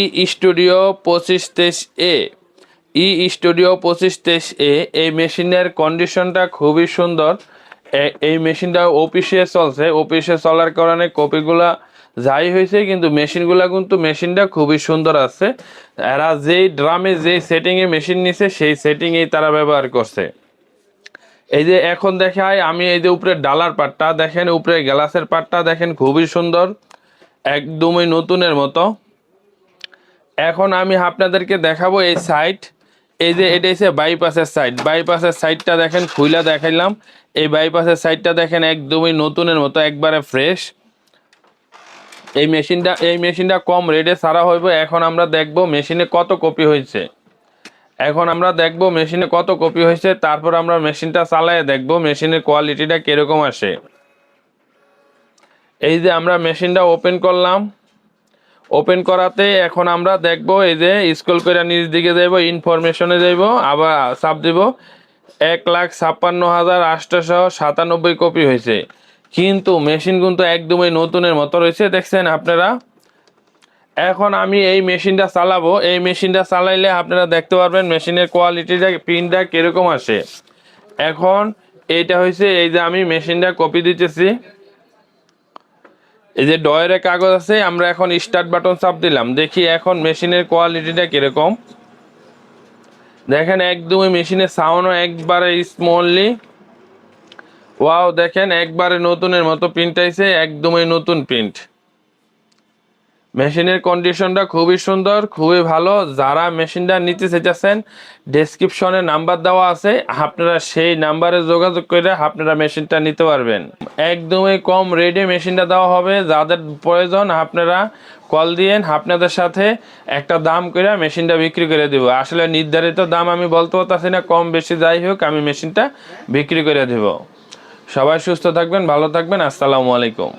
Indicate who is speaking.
Speaker 1: ই studio পঁচিশ তেইশ এ। ই studio পঁচিশ তেইশ এ, এই মেশিনের কন্ডিশনটা খুবই সুন্দর। এই মেশিনটা অফিসে চলছে। অফিসে চলার কারণে কপিগুলা যাই হয়েছে, কিন্তু মেশিনগুলা কিন্তু মেশিনটা খুবই সুন্দর আছে। এরা যেই ড্রামে যেই সেটিংয়ে মেশিন নিছে, সেই সেটিংয়েই তারা ব্যবহার করছে। এই যে এখন দেখায় আমি এই যে উপরে ডালার পাটটা দেখেন, উপরে গ্লাসের পাটটা দেখেন, খুবই সুন্দর। একদমই নতুনের মতো। এখন আমি আপনাদেরকে দেখাবো এই সাইড এই যে এটা হচ্ছে বাইপাসের সাইড বাইপাসের সাইডটা দেখেন, খুইলা দেখাইলাম। এই বাইপাসের সাইডটা দেখেন একদমই নতুনের মতো, একবারে ফ্রেশ এই মেশিনটা এই মেশিনটা কম রেটে ছাড়া হইব। এখন আমরা দেখব মেশিনে কত কপি হয়েছে। এখন আমরা দেখব মেশিনে কত কপি হয়েছে। তারপর আমরা মেশিনটা চালায় দেখব মেশিনের কোয়ালিটিটা কীরকম আসে। এই যে আমরা মেশিনটা ওপেন করলাম। ওপেন করাতে এখন আমরা দেখব, এই যে স্কুল করে নিচ দিকে যাইব ইনফরমেশনে যাইব, আবার চাপ দিব। এক লাখ ছাপ্পান্ন হাজার আটশোশো সাতানব্বই কপি হয়েছে। কিন্তু মেশিন কিন্তু একদমই নতুনের মতো রয়েছে, দেখছেন আপনারা? এখন আমি এই মেশিনটা চালাবো। এই মেশিনটা চালাইলে আপনারা দেখতে পারবেন মেশিনের কোয়ালিটিটা প্রিন্টটা কীরকম আসে। এখন এইটা হয়েছে, এই যে আমি মেশিনটা কপি দিতেছি। এই যে ডয়ের কাগজ আছে, আমরা এখন স্টার্ট বাটন চাপ দিলাম। দেখি এখন মেশিনের কোয়ালিটিটা কীরকম। দেখেন একদমই মেশিনের সাউন্ডও একবারে স্মললি ওয়াও দেখেন একবারে নতুনের মতো প্রিন্ট আইছে, একদমই নতুন প্রিন্ট মেশিনের কন্ডিশনটা খুবই সুন্দর, খুবই ভালো। যারা মেশিনটা নিতে চাইতেছেন ডেসক্রিপশনে নাম্বার দেওয়া আছে। আপনারা সেই নাম্বারে যোগাযোগ করে আপনারা মেশিনটা নিতে পারবেন। একদমই কম রেটে মেশিনটা দেওয়া হবে। যাদের প্রয়োজন, আপনারা কল দিয়েন। আপনাদের সাথে একটা দাম করে মেশিনটা বিক্রি করে দেবো। আসলে নির্ধারিত দাম আমি বলতে পারতেছি না। কম বেশি যাই হোক, আমি মেশিনটা বিক্রি করে দেবো। সবাই সুস্থ থাকবেন, ভালো থাকবেন। আসসালামু আলাইকুম।